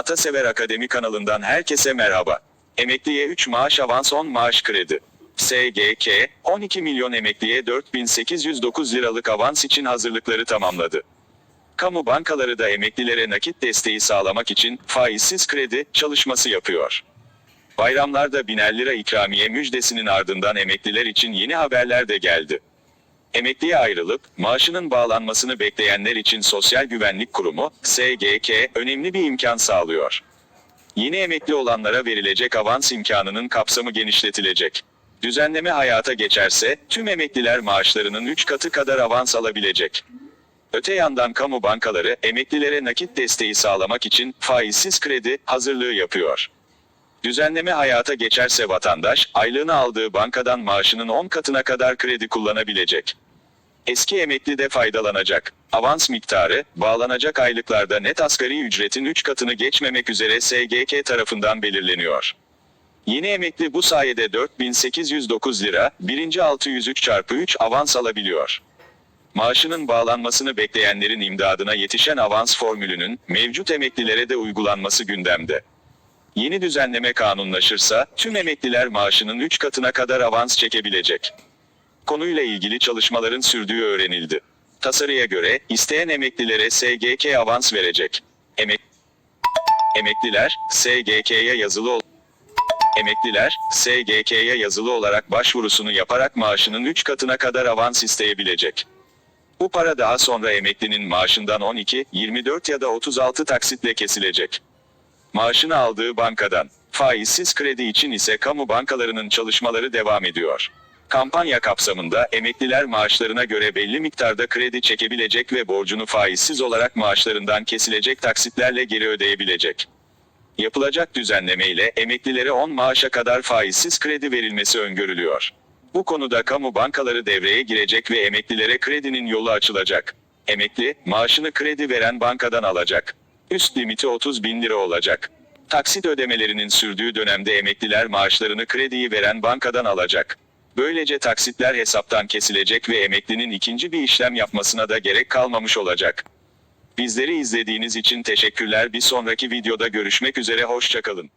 Atasever Akademi kanalından herkese merhaba. Emekliye 3 maaş avans 10 maaş kredi. SGK, 12 milyon emekliye 4809 liralık avans için hazırlıkları tamamladı. Kamu bankaları da emeklilere nakit desteği sağlamak için faizsiz kredi çalışması yapıyor. Bayramlarda biner lira ikramiye müjdesinin ardından emekliler için yeni haberler de geldi. Emekliye ayrılıp maaşının bağlanmasını bekleyenler için Sosyal Güvenlik Kurumu SGK önemli bir imkan sağlıyor. Yeni emekli olanlara verilecek avans imkanının kapsamı genişletilecek. Düzenleme hayata geçerse tüm emekliler maaşlarının 3 katı kadar avans alabilecek. Öte yandan kamu bankaları emeklilere nakit desteği sağlamak için faizsiz kredi hazırlığı yapıyor. Düzenleme hayata geçerse vatandaş, aylığını aldığı bankadan maaşının 10 katına kadar kredi kullanabilecek. Eski emekli de faydalanacak. Avans miktarı, bağlanacak aylıklarda net asgari ücretin 3 katını geçmemek üzere SGK tarafından belirleniyor. Yeni emekli bu sayede 4809 lira, birinci 603 çarpı 3 avans alabiliyor. Maaşının bağlanmasını bekleyenlerin imdadına yetişen avans formülünün mevcut emeklilere de uygulanması gündemde. Yeni düzenleme kanunlaşırsa tüm emekliler maaşının 3 katına kadar avans çekebilecek. Konuyla ilgili çalışmaların sürdüğü öğrenildi. Tasarıya göre isteyen emeklilere SGK avans verecek. Emek Emekliler SGK'ya yazılı ol Emekliler SGK'ya yazılı olarak başvurusunu yaparak maaşının 3 katına kadar avans isteyebilecek. Bu para daha sonra emeklinin maaşından 12, 24 ya da 36 taksitle kesilecek. Maaşını aldığı bankadan. Faizsiz kredi için ise kamu bankalarının çalışmaları devam ediyor. Kampanya kapsamında emekliler maaşlarına göre belli miktarda kredi çekebilecek ve borcunu faizsiz olarak maaşlarından kesilecek taksitlerle geri ödeyebilecek. Yapılacak düzenleme ile emeklilere 10 maaşa kadar faizsiz kredi verilmesi öngörülüyor. Bu konuda kamu bankaları devreye girecek ve emeklilere kredinin yolu açılacak. Emekli, maaşını kredi veren bankadan alacak. Üst limiti 30 bin lira olacak. Taksit ödemelerinin sürdüğü dönemde emekliler maaşlarını krediyi veren bankadan alacak. Böylece taksitler hesaptan kesilecek ve emeklinin ikinci bir işlem yapmasına da gerek kalmamış olacak. Bizleri izlediğiniz için teşekkürler. Bir sonraki videoda görüşmek üzere hoşçakalın.